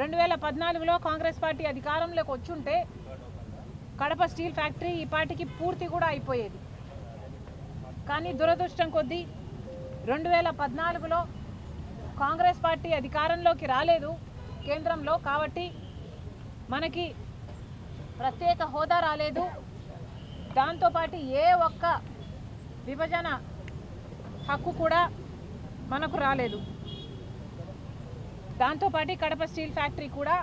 రెండు వేల పద్నాలుగులో కాంగ్రెస్ పార్టీ అధికారంలోకి వచ్చుంటే కడప స్టీల్ ఫ్యాక్టరీ ఈ పార్టీకి పూర్తి కూడా అయిపోయేది. కానీ దురదృష్టం కొద్దీ రెండు వేల పద్నాలుగులో కాంగ్రెస్ పార్టీ అధికారంలోకి రాలేదు కేంద్రంలో కాబట్టి మనకి ప్రత్యేక హోదా రాలేదు. దాంతోపాటు ఏ ఒక్క విభజన హక్కు కూడా మనకు రాలేదు. దాంతోపాటు కడప స్టీల్ ఫ్యాక్టరీ కూడా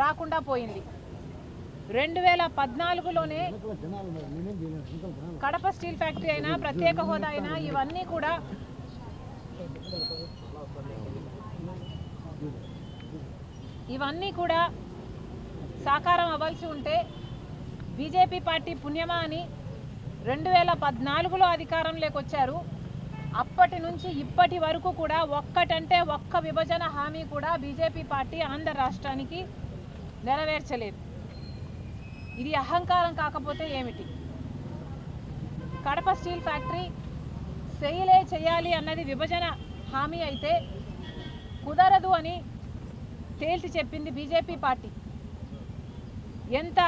రాకుండా పోయింది. రెండు వేల పద్నాలుగులోనే కడప స్టీల్ ఫ్యాక్టరీ అయినా ప్రత్యేక హోదా అయినా ఇవన్నీ కూడా ఇవన్నీ కూడా సాకారం అవ్వాల్సి ఉంటే బీజేపీ పార్టీ పుణ్యమా అని రెండు వేల పద్నాలుగులో అధికారంలోకి వచ్చారు. అప్పటి నుంచి ఇప్పటి వరకు కూడా ఒక్కటంటే ఒక్క విభజన హామీ కూడా బీజేపీ పార్టీ ఆంధ్ర రాష్ట్రానికి నెరవేర్చలేదు. ఇది అహంకారం కాకపోతే ఏమిటి? కడప స్టీల్ ఫ్యాక్టరీ సెయిలే చేయాలి అన్నది విభజన హామీ అయితే కుదరదు అని తేల్చి చెప్పింది బీజేపీ పార్టీ. ఎంత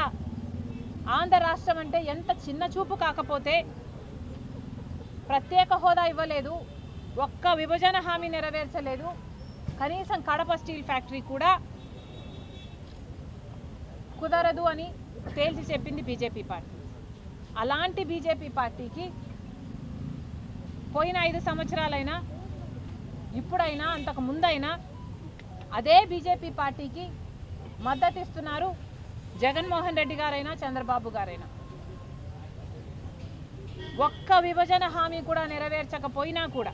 ఆంధ్ర రాష్ట్రం అంటే ఎంత చిన్న చూపు కాకపోతే ప్రత్యేక హోదా ఇవ్వలేదు. ఒక్క విభజన హామీ నెరవేర్చలేదు. కనీసం కడప స్టీల్ ఫ్యాక్టరీ కూడా కుదరదు అని తేల్చి చెప్పింది బీజేపీ పార్టీ. అలాంటి బీజేపీ పార్టీకి పోయిన ఐదు సంవత్సరాలైనా ఇప్పుడైనా అంతకు ముందైనా అదే బీజేపీ పార్టీకి మద్దతు ఇస్తున్నారు జగన్మోహన్ రెడ్డి గారైనా చంద్రబాబు గారైనా. ఒక్క విభజన హామీ కూడా నెరవేర్చకపోయినా కూడా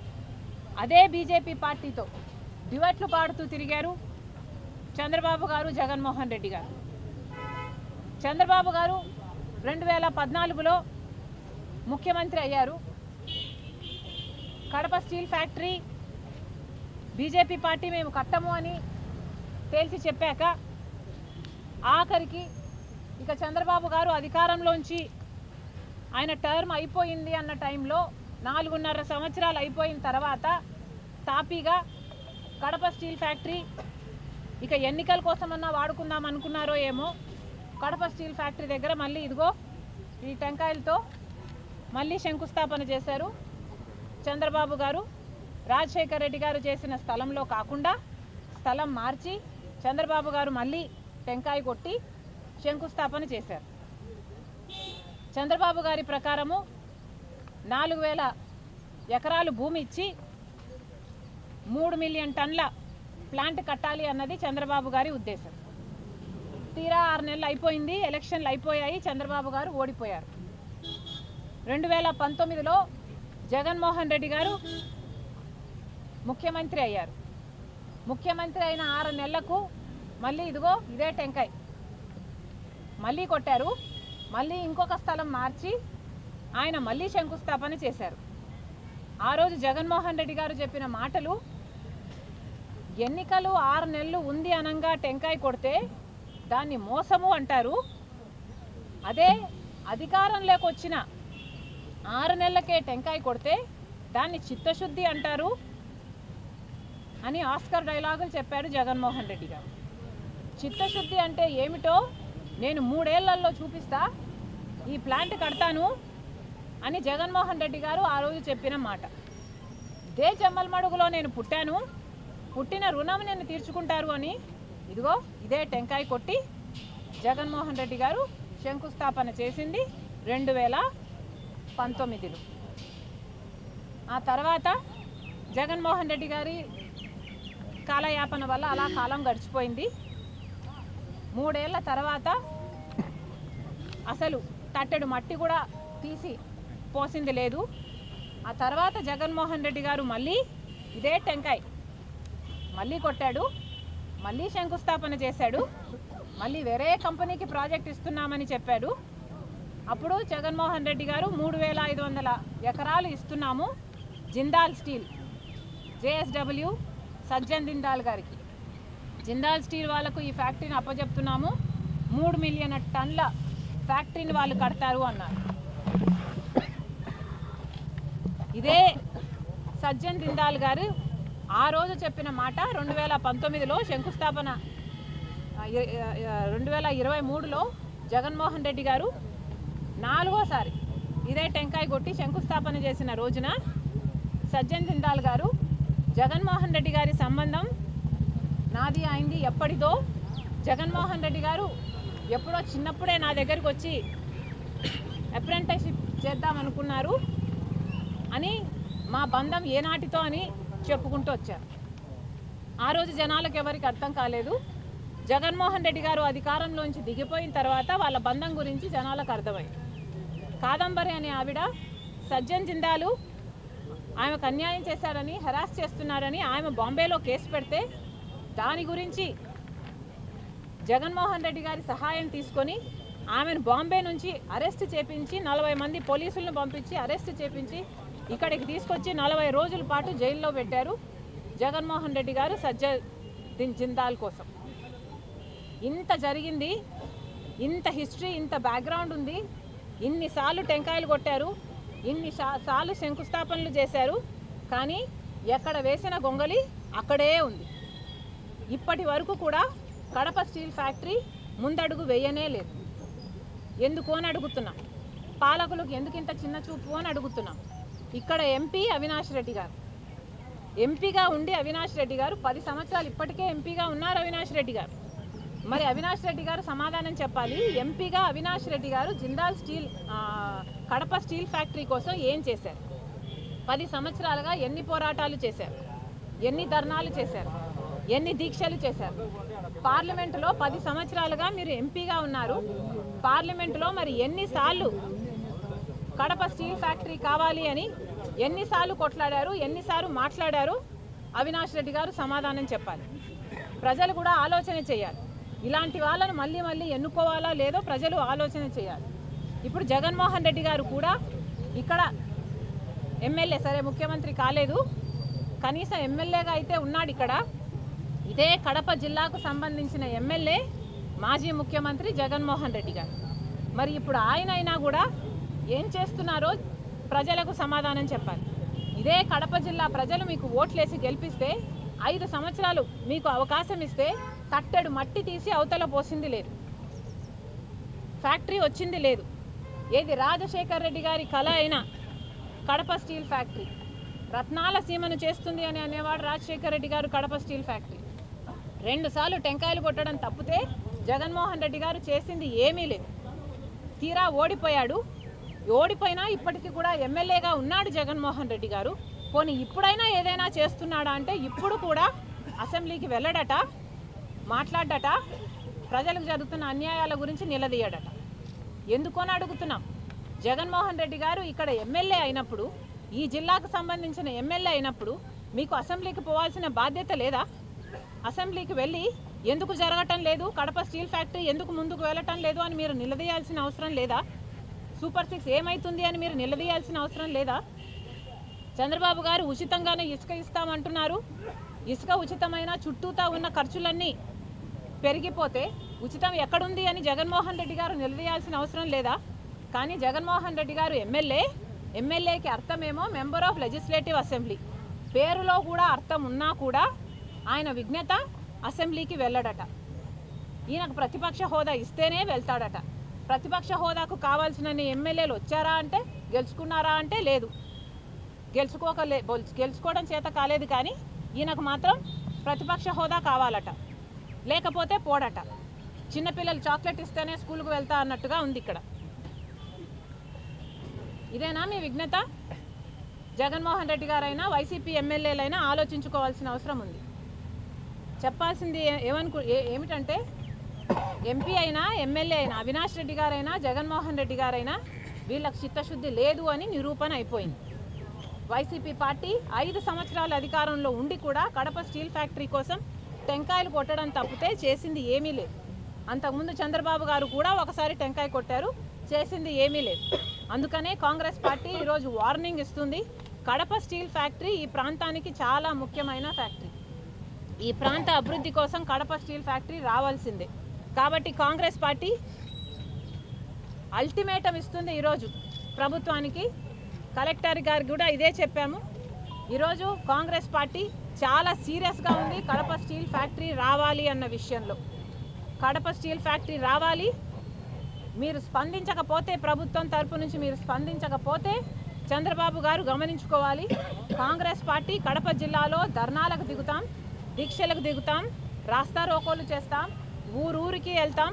అదే బీజేపీ పార్టీతో డివట్లు పాడుతూ తిరిగారు చంద్రబాబు గారు జగన్మోహన్ రెడ్డి గారు. చంద్రబాబు గారు రెండు వేల పద్నాలుగులో ముఖ్యమంత్రి అయ్యారు. Kadapa steel factory BJP party మేము కట్టము అని తేల్చి చెప్పాక ఆఖరికి ఇక చంద్రబాబు గారు అధికారంలోంచి ఆయన టర్మ్ అయిపోయింది అన్న టైంలో నాలుగున్నర సంవత్సరాలు అయిపోయిన తర్వాత తాపీగా కడప స్టీల్ ఫ్యాక్టరీ ఇక ఎన్నికల కోసమన్నా వాడుకుందాం అనుకున్నారో ఏమో కడప స్టీల్ ఫ్యాక్టరీ దగ్గర మళ్ళీ ఇదిగో ఈ టెంకాయలతో మళ్ళీ శంకుస్థాపన చేశారు. చంద్రబాబు గారు రాజశేఖర్ రెడ్డి గారు చేసిన స్థలంలో కాకుండా స్థలం మార్చి చంద్రబాబు గారు మళ్ళీ టెంకాయ కొట్టి శంకుస్థాపన చేశారు. చంద్రబాబు గారి ప్రకారము నాలుగు వేల ఎకరాలు భూమి ఇచ్చి మూడు మిలియన్ టన్ల ప్లాంట్ కట్టాలి అన్నది చంద్రబాబు గారి ఉద్దేశం. తీరా ఆరు నెలలు అయిపోయింది ఎలక్షన్లు అయిపోయాయి చంద్రబాబు గారు ఓడిపోయారు. రెండు వేల పంతొమ్మిదిలో జగన్మోహన్ రెడ్డి గారు ముఖ్యమంత్రి అయ్యారు. ముఖ్యమంత్రి అయిన ఆరు నెలలకు మళ్ళీ ఇదిగో ఇదే టెంకాయ్. మళ్ళీ కొట్టారు. మళ్ళీ ఇంకొక స్థలం మార్చి ఆయన మళ్ళీ శంకుస్థాపన చేశారు. ఆ రోజు జగన్మోహన్ రెడ్డి గారు చెప్పిన మాటలు ఎన్నికలు ఆరు నెలలు ఉంది అనంగా టెంకాయ కొడితే దాన్ని మోసము అంటారు. అదే అధికారంలోకి వచ్చిన ఆరు నెలలకే టెంకాయ కొడితే దాన్ని చిత్తశుద్ధి అంటారు అని ఆస్కర్ డైలాగులు చెప్పాడు జగన్మోహన్ రెడ్డి గారు. చిత్తశుద్ధి అంటే ఏమిటో నేను మూడేళ్ళలో చూపిస్తా ఈ ప్లాంట్ కడతాను అని జగన్మోహన్ రెడ్డి గారు ఆ రోజు చెప్పిన మాట. దే జమ్మల్మడుగులో నేను పుట్టాను పుట్టిన రుణం నేను తీర్చుకుంటారు అని. ఇదిగో ఇదే టెంకాయ కొట్టి జగన్మోహన్ రెడ్డి గారు శంకుస్థాపన చేసింది రెండు వేల పంతొమ్మిదిలో. ఆ తర్వాత జగన్మోహన్ రెడ్డి గారి కాలయాపన వల్ల అలా కాలం గడిచిపోయింది. మూడేళ్ళ తర్వాత అసలు తట్టెడు మట్టి కూడా తీసి పోసింది లేదు. ఆ తర్వాత జగన్మోహన్ రెడ్డి గారు మళ్ళీ ఇదే టెంకాయ్. మళ్ళీ కొట్టాడు మళ్ళీ శంకుస్థాపన చేశాడు మళ్ళీ వేరే కంపెనీకి ప్రాజెక్ట్ ఇస్తున్నామని చెప్పాడు. అప్పుడు జగన్మోహన్ రెడ్డి గారు మూడు వేల ఐదు వందల ఎకరాలు ఇస్తున్నాము జిందాల్ స్టీల్ జేఎస్డబ్ల్యూ సజ్జన్ దిందాల్ గారికి. జిందాల్ స్టీల్ వాళ్ళకు ఈ ఫ్యాక్టరీని అప్పజెప్తున్నాము. మూడు మిలియన్ టన్ల ఫ్యాక్టరీని వాళ్ళు కడతారు అన్నారు. ఇదే సజ్జన్ దిందాల్ గారు ఆ రోజు చెప్పిన మాట రెండు వేల పంతొమ్మిదిలో శంకుస్థాపన రెండు వేల ఇరవై మూడులో జగన్మోహన్ రెడ్డి గారు నాలుగోసారి ఇదే టెంకాయ కొట్టి శంకుస్థాపన చేసిన రోజున సజ్జన్ దిందాల్ గారు జగన్మోహన్ రెడ్డి గారి సంబంధం నాది అయింది ఎప్పటిదో జగన్మోహన్ రెడ్డి గారు ఎప్పుడో చిన్నప్పుడే నా దగ్గరికి వచ్చి అప్రెంటిస్షిప్ చేద్దాం అనుకున్నారు అని మా బంధం ఏనాటితో అని చెప్పుకుంటూ వచ్చారు. ఆ రోజు జనాలకు ఎవరికి అర్థం కాలేదు. జగన్మోహన్ రెడ్డి గారు అధికారంలోంచి దిగిపోయిన తర్వాత వాళ్ళ బంధం గురించి జనాలకు అర్థమైంది. కాదంబరి అనే ఆవిడ సజ్జన్ జిందాలు ఆమెకు అన్యాయం చేశారని హెరాస్ చేస్తున్నారని ఆమె బాంబేలో కేసు పెడితే దాని గురించి జగన్మోహన్ రెడ్డి గారి సహాయం తీసుకొని ఆమెను బాంబే నుంచి అరెస్ట్ చేపించి నలభై మంది పోలీసులను పంపించి అరెస్ట్ చేపించి ఇక్కడికి తీసుకొచ్చి నలభై రోజుల పాటు జైల్లో పెట్టారు జగన్మోహన్ రెడ్డి గారు సజ్జ జిందాల్ కోసం. ఇంత జరిగింది ఇంత హిస్టరీ ఇంత బ్యాక్గ్రౌండ్ ఉంది ఇన్నిసార్లు టెంకాయలు కొట్టారు ఇన్ని సార్లు శంకుస్థాపనలు చేశారు కానీ ఎక్కడ వేసిన గొంగలి అక్కడే ఉంది. ఇప్పటి వరకు కూడా కడప స్టీల్ ఫ్యాక్టరీ ముందడుగు వేయనే లేదు. ఎందుకు అని అడుగుతున్నాం. పాలకులకు ఎందుకు ఇంత చిన్న చూపు అని అడుగుతున్నాం. ఇక్కడ ఎంపీ అవినాష్ రెడ్డి గారు ఎంపీగా ఉండి అవినాష్ రెడ్డి గారు పది సంవత్సరాలు ఇప్పటికే ఎంపీగా ఉన్నారు అవినాష్ రెడ్డి గారు. మరి అవినాష్ రెడ్డి గారు సమాధానం చెప్పాలి. ఎంపీగా Avinash Reddy garu Jindal steel Kadapa steel factory కోసం ఏం చేశారు? పది సంవత్సరాలుగా ఎన్ని పోరాటాలు చేశారు? ఎన్ని ధర్నాలు చేశారు? ఎన్ని దీక్షలు చేశారు? పార్లమెంటులో పది సంవత్సరాలుగా మీరు ఎంపీగా ఉన్నారు. పార్లమెంటులో మరి ఎన్నిసార్లు కడప స్టీల్ ఫ్యాక్టరీ కావాలి అని ఎన్నిసార్లు కొట్లాడారు ఎన్నిసార్లు మాట్లాడారు? అవినాష్ రెడ్డి గారు సమాధానం చెప్పాలి. ప్రజలు కూడా ఆలోచన చేయాలి. ఇలాంటి వాళ్ళను మళ్ళీ మళ్ళీ ఎన్నుకోవాలా లేదో ప్రజలు ఆలోచన చేయాలి. ఇప్పుడు జగన్మోహన్ రెడ్డి గారు కూడా ఇక్కడ ఎమ్మెల్యే సరే ముఖ్యమంత్రి కాలేదు. కనీసం ఎమ్మెల్యేగా అయితే ఉన్నాడు ఇక్కడ. ఇదే కడప జిల్లాకు సంబంధించిన ఎమ్మెల్యే మాజీ ముఖ్యమంత్రి జగన్మోహన్ రెడ్డి గారు. మరి ఇప్పుడు ఆయన అయినా కూడా ఏం చేస్తున్నారో ప్రజలకు సమాధానం చెప్పాలి. ఇదే కడప జిల్లా ప్రజలు మీకు ఓట్లేసి గెలిపిస్తే ఐదు సంవత్సరాలు మీకు అవకాశం ఇస్తే తట్టెడు మట్టి తీసి అవతల పోసింది లేదు. ఫ్యాక్టరీ వచ్చింది లేదు. ఏది రాజశేఖర్ రెడ్డి గారి కళ అయినా కడప స్టీల్ ఫ్యాక్టరీ. రత్నాల సీమను చేస్తుంది అని అనేవాడు రాజశేఖర్ రెడ్డి గారు కడప స్టీల్ ఫ్యాక్టరీ. రెండుసార్లు టెంకాయలు కొట్టడం తప్పితే జగన్మోహన్ రెడ్డి గారు చేసింది ఏమీ లేదు. తీరా ఓడిపోయాడు. ఓడిపోయినా ఇప్పటికీ కూడా ఎమ్మెల్యేగా ఉన్నాడు జగన్మోహన్ రెడ్డి గారు. పోనీ ఇప్పుడైనా ఏదైనా చేస్తున్నాడా అంటే ఇప్పుడు కూడా అసెంబ్లీకి వెళ్ళడట మాట్లాడట ప్రజలకు జరుగుతున్న అన్యాయాల గురించి నిలదీయడట. ఎందుకు అని అడుగుతున్నాం? జగన్మోహన్ రెడ్డి గారు ఇక్కడ ఎమ్మెల్యే అయినప్పుడు ఈ జిల్లాకు సంబంధించిన ఎమ్మెల్యే అయినప్పుడు మీకు అసెంబ్లీకి పోవాల్సిన బాధ్యత లేదా? అసెంబ్లీకి వెళ్ళి ఎందుకు జరగటం లేదు? కడప స్టీల్ ఫ్యాక్టరీ ఎందుకు ముందుకు వెళ్ళటం లేదు అని మీరు నిలదీయాల్సిన అవసరం లేదా? సూపర్ సిక్స్ ఏమైతుంది అని మీరు నిలదీయాల్సిన అవసరం లేదా? చంద్రబాబు గారు ఉచితంగానే ఇసుక ఇస్తామంటున్నారు. ఇసుక ఉచితమైన చుట్టూతా ఉన్న ఖర్చులన్నీ పెరిగిపోతే ఉచితం ఎక్కడుంది అని జగన్మోహన్ రెడ్డి గారు నిలదీయాల్సిన అవసరం లేదా? కానీ జగన్మోహన్ రెడ్డి గారు ఎమ్మెల్యే ఎమ్మెల్యేకి అర్థమేమో మెంబర్ ఆఫ్ లెజిస్లేటివ్ అసెంబ్లీ. పేరులో కూడా అర్థం ఉన్నా కూడా ఆయన విజ్ఞత అసెంబ్లీకి వెళ్ళడట. ఈయనకు ప్రతిపక్ష హోదా ఇస్తేనే వెళ్తాడట. ప్రతిపక్ష హోదాకు కావాల్సినన్ని ఎమ్మెల్యేలు వచ్చారా అంటే గెలుచుకున్నారా అంటే లేదు. గెలుచుకోకలే గెలుచుకోవడం చేత కాలేదు కానీ ఈయనకు మాత్రం ప్రతిపక్ష హోదా కావాలట. లేకపోతే పోడట. చిన్నపిల్లలు చాక్లెట్ ఇస్తేనే స్కూల్కి వెళ్తా అన్నట్టుగా ఉంది ఇక్కడ. ఇదేనా మీ విఘ్నత జగన్మోహన్ రెడ్డి గారైనా వైసీపీ ఎమ్మెల్యేలైనా ఆలోచించుకోవాల్సిన అవసరం ఉంది. చెప్పాల్సింది ఏమనుకు ఏమిటంటే ఎంపీ అయినా ఎమ్మెల్యే అయినా అవినాష్ రెడ్డి గారైనా జగన్మోహన్ రెడ్డి గారైనా వీళ్ళకి చిత్తశుద్ధి లేదు అని నిరూపణ అయిపోయింది. వైసీపీ పార్టీ ఐదు సంవత్సరాల అధికారంలో ఉండి కూడా కడప స్టీల్ ఫ్యాక్టరీ కోసం టెంకాయలు కొట్టడం తప్పితే చేసింది ఏమీ లేదు. అంతకుముందు చంద్రబాబు గారు కూడా ఒకసారి టెంకాయ కొట్టారు చేసింది ఏమీ లేదు. అందుకనే కాంగ్రెస్ పార్టీ ఈరోజు వార్నింగ్ ఇస్తుంది. కడప స్టీల్ ఫ్యాక్టరీ ఈ ప్రాంతానికి చాలా ముఖ్యమైన ఫ్యాక్టరీ. ఈ ప్రాంత అభివృద్ధి కోసం కడప స్టీల్ ఫ్యాక్టరీ రావాల్సిందే. కాబట్టి కాంగ్రెస్ పార్టీ అల్టిమేటం ఇస్తుంది ఈరోజు. ప్రభుత్వానికి కలెక్టర్ గారికి కూడా ఇదే చెప్పాము. ఈరోజు కాంగ్రెస్ పార్టీ చాలా సీరియస్గా ఉంది. కడప స్టీల్ ఫ్యాక్టరీ రావాలి అన్న విషయంలో. కడప స్టీల్ ఫ్యాక్టరీ రావాలి. మీరు స్పందించకపోతే ప్రభుత్వం తరపు నుంచి మీరు స్పందించకపోతే చంద్రబాబు గారు గమనించుకోవాలి. కాంగ్రెస్ పార్టీ కడప జిల్లాలో ధర్నాలకు దిగుతాం. దీక్షలకు దిగుతాం రాస్తా రోకోలు చేస్తాం ఊరూరికి వెళ్తాం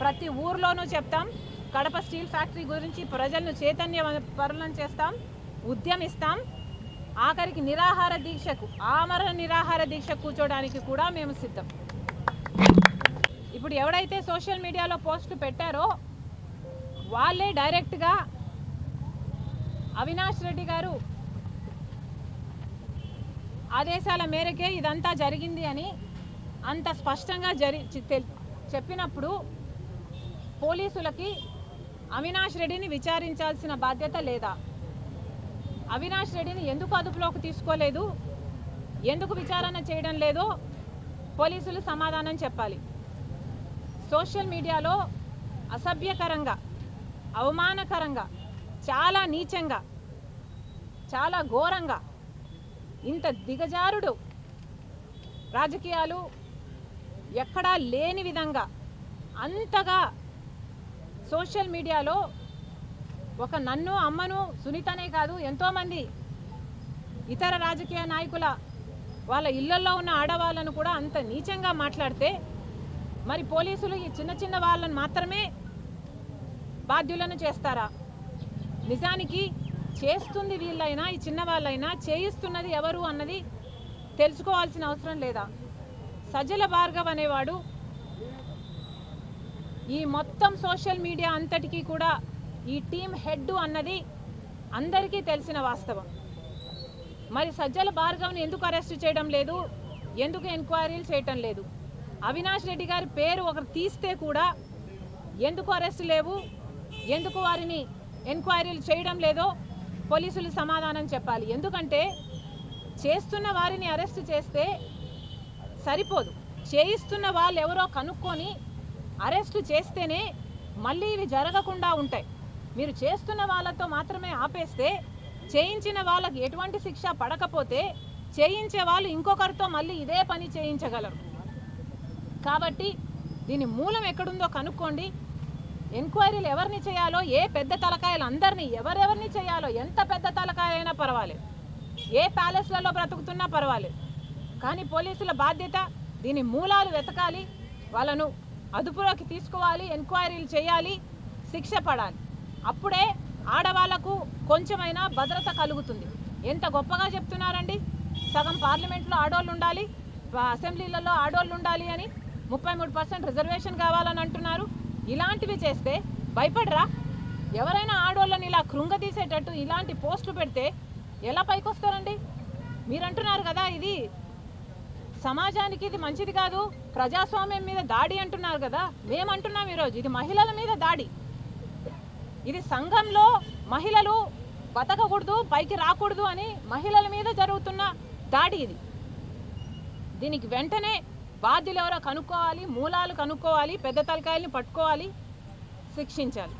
ప్రతి ఊర్లోనూ చెప్తాం కడప స్టీల్ ఫ్యాక్టరీ గురించి ప్రజలను చైతన్య పరులను చేస్తాం ఉద్యమిస్తాం. ఆఖరికి నిరాహార దీక్షకు ఆమరణ నిరాహార దీక్ష కూర్చోడానికి కూడా మేము సిద్ధం. ఇప్పుడు ఎవడైతే సోషల్ మీడియాలో పోస్టులు పెట్టారో వాళ్ళే డైరెక్ట్గా అవినాష్ రెడ్డి గారు ఆదేశాల మేరకే ఇదంతా జరిగింది అని అంత స్పష్టంగా జరి చి- చెప్పినప్పుడు పోలీసులకి అవినాష్ రెడ్డిని విచారించాల్సిన బాధ్యత లేదా? అవినాష్ రెడ్డిని ఎందుకు అదుపులోకి తీసుకోలేదు? ఎందుకు విచారణ చేయడం లేదో పోలీసులు సమాధానం చెప్పాలి. సోషల్ మీడియాలో అసభ్యకరంగా అవమానకరంగా చాలా నీచంగా చాలా ఘోరంగా ఇంత దిగజారుడు. రాజకీయాలు ఎక్కడా లేని విధంగా అంతగా సోషల్ మీడియాలో ఒక నన్ను అమ్మను సునీతనే కాదు ఎంతోమంది ఇతర రాజకీయ నాయకుల వాళ్ళ ఇళ్ళలో ఉన్న ఆడవాళ్ళను కూడా అంత నీచంగా మాట్లాడితే మరి పోలీసులు ఈ చిన్న చిన్న వాళ్ళని మాత్రమే బాధ్యులను చేస్తారా? నిజానికి చేస్తుంది వీళ్ళైనా ఈ చిన్నవాళ్ళైనా చేయిస్తున్నది ఎవరు అన్నది తెలుసుకోవాల్సిన అవసరం లేదా? సజ్జల భార్గవ్ అనేవాడు ఈ మొత్తం సోషల్ మీడియా అంతటికీ కూడా ఈ టీం హెడ్ అన్నది అందరికీ తెలిసిన వాస్తవం. మరి సజ్జల భార్గవ్ని ఎందుకు అరెస్ట్ చేయడం లేదు? ఎందుకు ఎంక్వైరీలు చేయటం లేదు? అవినాష్ రెడ్డి గారి పేరు ఒకరు తీస్తే కూడా ఎందుకు అరెస్ట్ లేవు? ఎందుకు వారిని ఎంక్వైరీలు చేయడం లేదో పోలీసులు సమాధానం చెప్పాలి. ఎందుకంటే చేస్తున్న వారిని అరెస్ట్ చేస్తే సరిపోదు. చేయిస్తున్న వాళ్ళు ఎవరో కనుక్కొని అరెస్టు చేస్తేనే మళ్ళీ ఇవి జరగకుండా ఉంటాయి. మీరు చేస్తున్న వాళ్ళతో మాత్రమే ఆపేస్తే చేయించిన వాళ్ళకి ఎటువంటి శిక్ష పడకపోతే చేయించే వాళ్ళు ఇంకొకరితో మళ్ళీ ఇదే పని చేయించగలరు. కాబట్టి దీని మూలం ఎక్కడుందో కనుక్కోండి. ఎంక్వైరీలు ఎవరిని చేయాలో ఏ పెద్ద తలకాయలు అందరినీ ఎవరెవరిని చేయాలో ఎంత పెద్ద తలకాయ అయినా పర్వాలేదు. ఏ ప్యాలెస్లలో బ్రతుకుతున్నా పర్వాలేదు. కానీ పోలీసుల బాధ్యత దీని మూలాలు వెతకాలి వాళ్ళను అదుపులోకి తీసుకోవాలి ఎంక్వైరీలు చేయాలి శిక్ష పడాలి. అప్పుడే ఆడవాళ్ళకు కొంచెమైనా భద్రత కలుగుతుంది. ఎంత గొప్పగా చెప్తున్నారండి? సగం పార్లమెంట్లో ఆడోళ్ళు ఉండాలి అసెంబ్లీలలో ఆడోళ్ళు ఉండాలి అని ముప్పై మూడు పర్సెంట్ రిజర్వేషన్ కావాలని అంటున్నారు. ఇలాంటివి చేస్తే భయపడరా? ఎవరైనా ఆడోళ్ళని ఇలా కృంగతీసేటట్టు ఇలాంటి పోస్టులు పెడితే ఎలా పైకొస్తారండి? మీరు అంటున్నారు కదా ఇది సమాజానికి ఇది మంచిది కాదు ప్రజాస్వామ్యం మీద దాడి అంటున్నారు కదా మేమంటున్నాం ఈరోజు. ఇది మహిళల మీద దాడి. ఇది సంఘంలో మహిళలు బతకకూడదు పైకి రాకూడదు అని మహిళల మీద జరుగుతున్న దాడి ఇది. దీనికి వెంటనే బాధ్యులు ఎవరో కనుక్కోవాలి మూలాలు కనుక్కోవాలి పెద్ద తలకాయల్ని పట్టుకోవాలి శిక్షించాలి.